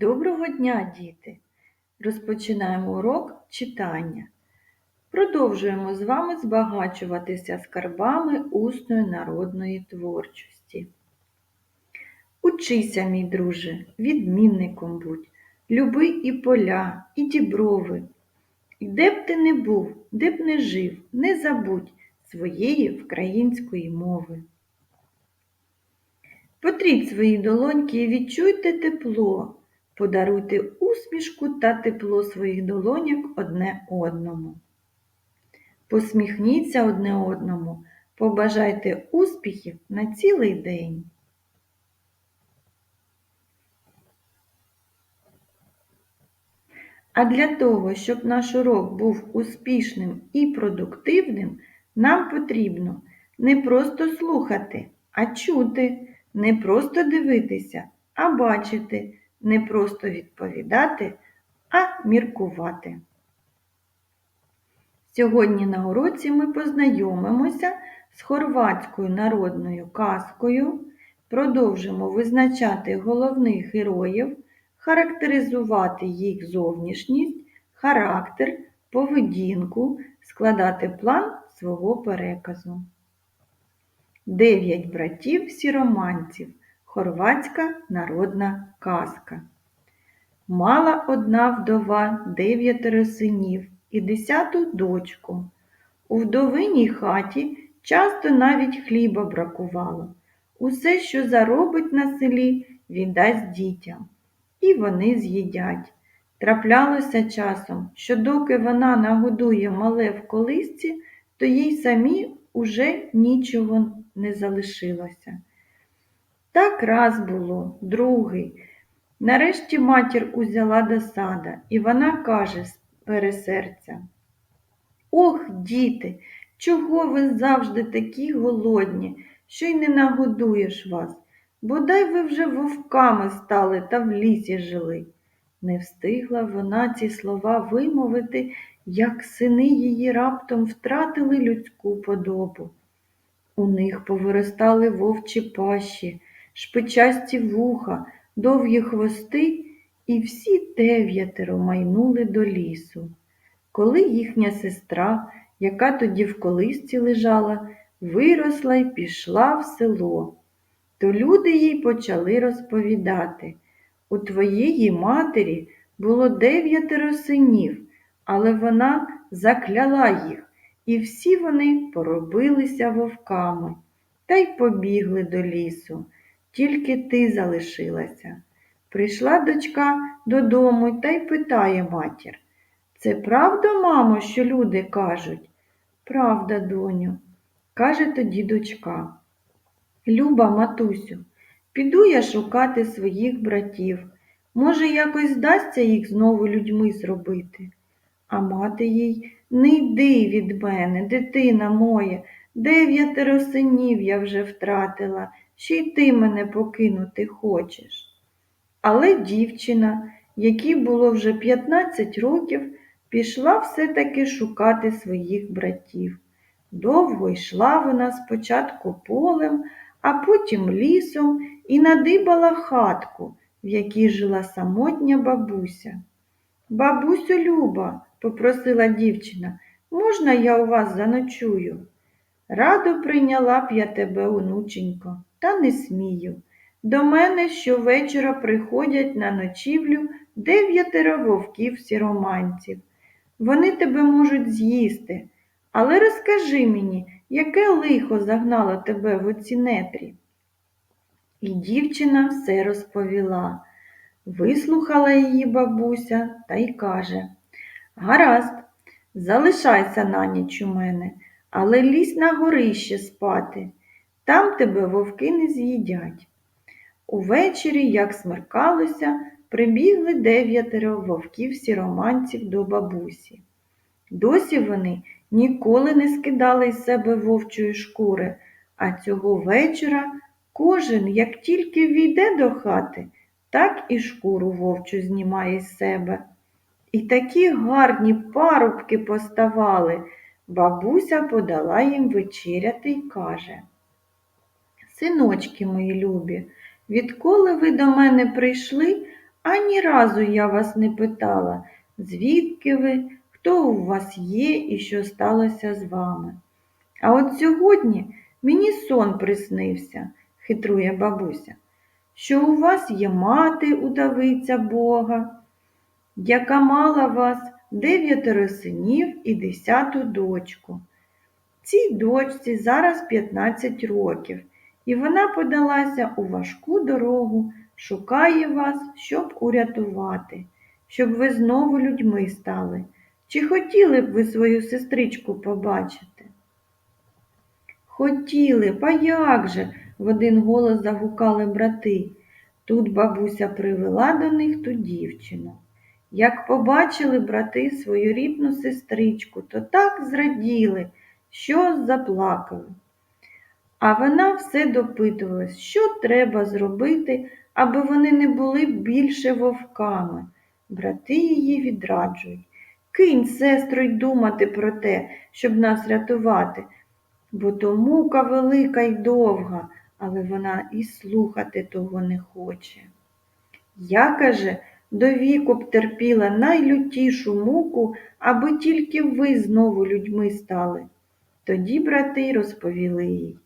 Доброго дня, діти! Розпочинаємо урок читання. Продовжуємо з вами збагачуватися скарбами усної народної творчості. Учися, мій друже, відмінником будь, люби і поля, і діброви. І де б ти не був, де б не жив, не забудь своєї української мови. Потріть свої долоньки і відчуйте тепло, подаруйте усмішку та тепло своїх долоньок одне одному. Посміхніться одне одному, побажайте успіхів на цілий день. А для того, щоб наш урок був успішним і продуктивним, нам потрібно не просто слухати, а чути, не просто дивитися, а бачити, не просто відповідати, а міркувати. Сьогодні на уроці ми познайомимося з хорватською народною казкою, продовжимо визначати головних героїв, характеризувати їх зовнішність, характер, поведінку, складати план свого переказу. Дев'ять братів сіроманців. Хорватська народна казка. Мала одна вдова дев'ятеро синів і десяту дочку. У вдовиній хаті часто навіть хліба бракувало. Усе, що заробить на селі, віддасть дітям. І вони з'їдять. Траплялося часом, що доки вона нагодує мале в колисці, то їй самі уже нічого не залишилося. Так раз було, другий. Нарешті матір узяла досада, і вона каже з пересерця. Ох, діти, чого ви завжди такі голодні, що й не нагодуєш вас? Бодай ви вже вовками стали та в лісі жили. Не встигла вона ці слова вимовити, як сини її раптом втратили людську подобу. У них повиростали вовчі пащі, шпичасті вуха, довгі хвости, і всі дев'ятеро майнули до лісу. Коли їхня сестра, яка тоді в колисці лежала, виросла й пішла в село, то люди їй почали розповідати у твоєї матері було дев'ятеро синів, але вона закляла їх і всі вони поробилися вовками та й побігли до лісу. Тільки ти залишилася. Прийшла дочка додому та й питає матір. Це правда, мамо, що люди кажуть? Правда, доню, каже тоді дочка. Люба, матусю, піду я шукати своїх братів. Може, якось здасться їх знову людьми зробити. А мати їй не йди від мене, дитина моя, дев'ятеро синів я вже втратила, ще й ти мене покинути хочеш. Але дівчина, якій було вже 15 років, пішла все-таки шукати своїх братів. Довго йшла вона спочатку полем, а потім лісом і надибала хатку, в якій жила самотня бабуся. Бабусю Люба, попросила дівчина, можна я у вас заночую? Радо прийняла б я тебе, онученько, та не смію. До мене щовечора приходять на ночівлю дев'ятеро вовків сіроманців. Вони тебе можуть з'їсти, але розкажи мені, яке лихо загнало тебе в оці нетрі. І дівчина все розповіла. Вислухала її бабуся та й каже Гаразд, залишайся на ніч у мене, але лізь на горище спати. Там тебе вовки не з'їдять. Увечері, як смеркалося, прибігли дев'ятеро вовків сіроманців до бабусі. Досі вони ніколи не скидали із себе вовчої шкури, а цього вечора кожен, як тільки війде до хати, так і шкуру вовчу знімає з себе. І такі гарні парубки поставали. Бабуся подала їм вечеряти й каже Синочки мої любі, відколи ви до мене прийшли, Ані разу я вас не питала, звідки ви, хто у вас є і що сталося з вами. А от сьогодні мені сон приснився, хитрує бабуся, що у вас є мати удавиця Бога, яка мала вас дев'ятеро синів і десяту дочку. Цій дочці зараз 15 років, і вона подалася у важку дорогу, шукає вас, щоб урятувати, щоб ви знову людьми стали. Чи хотіли б ви свою сестричку побачити? Хотіли, а як же? в один голос загукали брати. Тут бабуся привела до них ту дівчину. Як побачили брати свою рідну сестричку, то так зраділи, що заплакали. А вона все допитувалась, що треба зробити, аби вони не були більше вовками. Брати її відраджують. Кинь, сестру, й думати про те, щоб нас рятувати, бо то мука велика й довга, але вона і слухати того не хоче. Я, каже, до віку б терпіла найлютішу муку, аби тільки ви знову людьми стали. Тоді брати розповіли їй.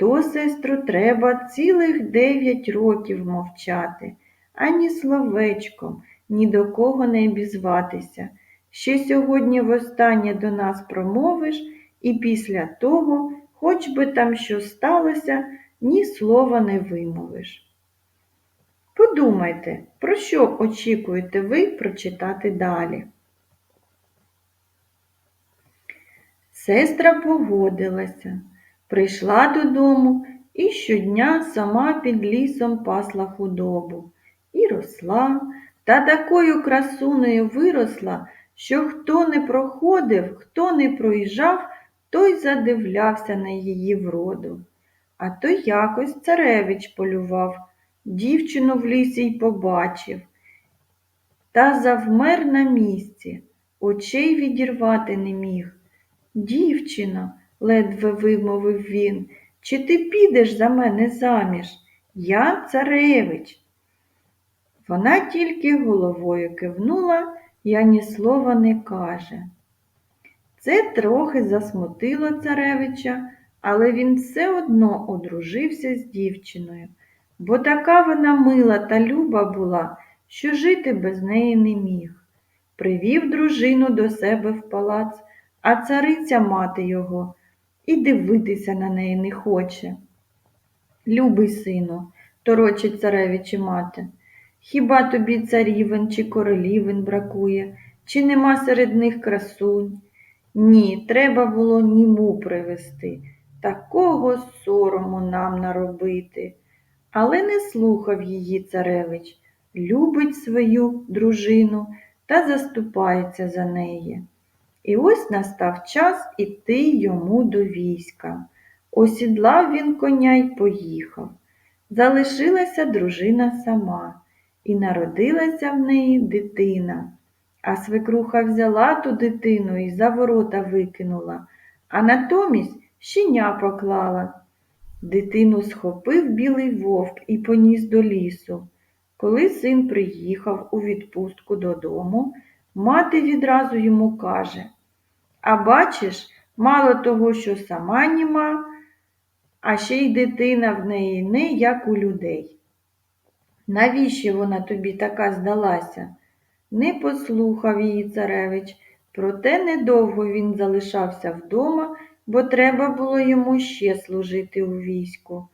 То, сестру, треба цілих дев'ять років мовчати, ані словечком, ні до кого не обізватися. Ще сьогодні востаннє до нас промовиш, і після того, хоч би там що сталося, ні слова не вимовиш. Подумайте, про що очікуєте ви прочитати далі. Сестра погодилася, прийшла додому і щодня сама під лісом пасла худобу. І росла, та такою красунею виросла, що хто не проходив, хто не проїжджав, той задивлявся на її вроду. А то якось царевич полював, дівчину в лісі й побачив. Та завмер на місці, очей відірвати не міг. Дівчино, ледве вимовив він, чи ти підеш за мене заміж? Я царевич. Вона тільки головою кивнула і ані слова не каже. Це трохи засмутило царевича, але він все одно одружився з дівчиною, бо така вона мила та люба була, що жити без неї не міг. Привів дружину до себе в палац, а цариця мати його і дивитися на неї не хоче. Любий сину, торочить царевичі мати, хіба тобі царівен чи королівен бракує, чи нема серед них красунь? Ні, треба було німу привести, такого сорому нам наробити. Але не слухав її царевич, любить свою дружину та заступається за неї. І ось настав час іти йому до війська. Осідлав він коня й поїхав. Залишилася дружина сама, і народилася в неї дитина. А свекруха взяла ту дитину і за ворота викинула, а натомість щеня поклала. Дитину схопив білий вовк і поніс до лісу. Коли син приїхав у відпустку додому, мати відразу йому каже А бачиш, мало того, що сама німа, а ще й дитина в неї не як у людей. Навіщо вона тобі така здалася? Не послухав її царевич, проте недовго він залишався вдома, бо треба було йому ще служити у війську.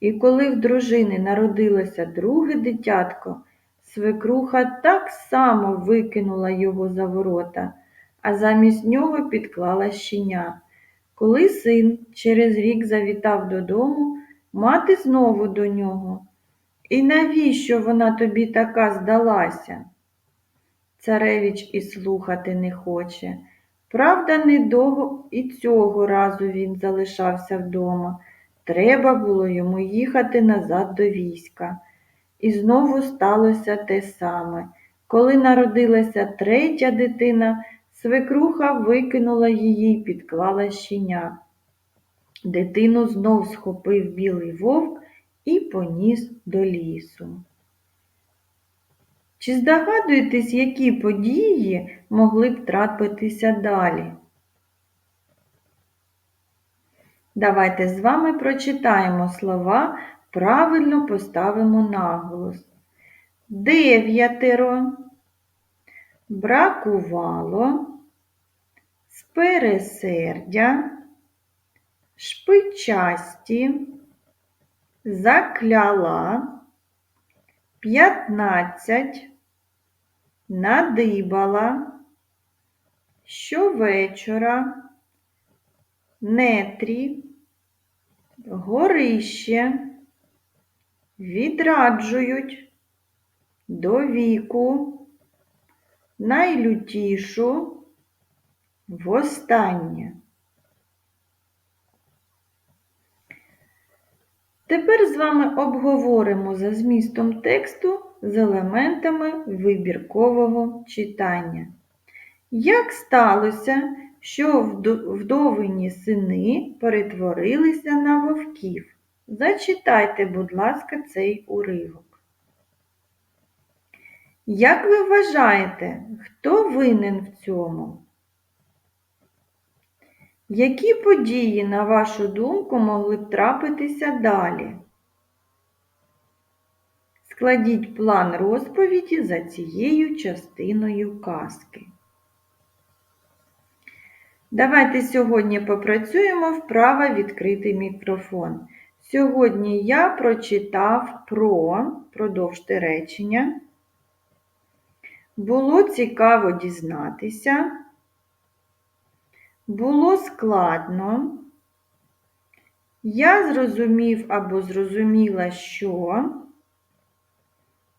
І коли в дружини народилося друге дитятко, свекруха так само викинула його за ворота, а замість нього підклала щеня. Коли син через рік завітав додому, мати знову до нього. І навіщо вона тобі така здалася? Царевич і слухати не хоче. Правда, недовго і цього разу він залишався вдома. Треба було йому їхати назад до війська. І знову сталося те саме. Коли народилася третя дитина, свекруха викинула її й підклала щеня. Дитину знов схопив білий вовк і поніс до лісу. Чи здогадуєтесь, які події могли б трапитися далі? Давайте з вами прочитаємо слова, правильно поставимо наголос. Дев'ятеро, бракувало, з пересердя, шпичасті, закляла, п'ятнадцять, надибала, щовечора, нетрі, горище, відраджують, до віку, найлютішу, востаннє. Тепер з вами обговоримо за змістом тексту з елементами вибіркового читання. Як сталося, що вдо- вдовині сини перетворилися на вовків? Зачитайте, будь ласка, цей уривок. Як ви вважаєте, хто винен в цьому? Які події, на вашу думку, могли б трапитися далі? Складіть план розповіді за цією частиною казки. Давайте сьогодні попрацюємо вправо відкритий мікрофон. Сьогодні я прочитав про продовжте речення. Було цікаво дізнатися. Було складно. Я зрозумів або зрозуміла, що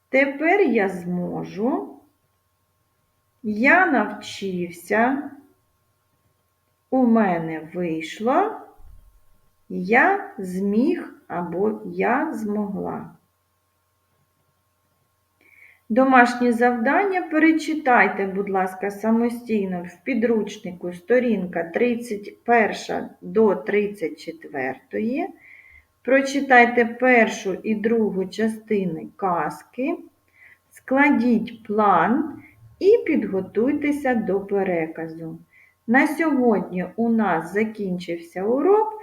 тепер я зможу. Я навчився. У мене вийшло. Я зміг або я змогла. Домашні завдання перечитайте, будь ласка, самостійно в підручнику сторінка 31 до 34. Прочитайте першу і другу частини казки, складіть план і підготуйтеся до переказу. На сьогодні у нас закінчився урок.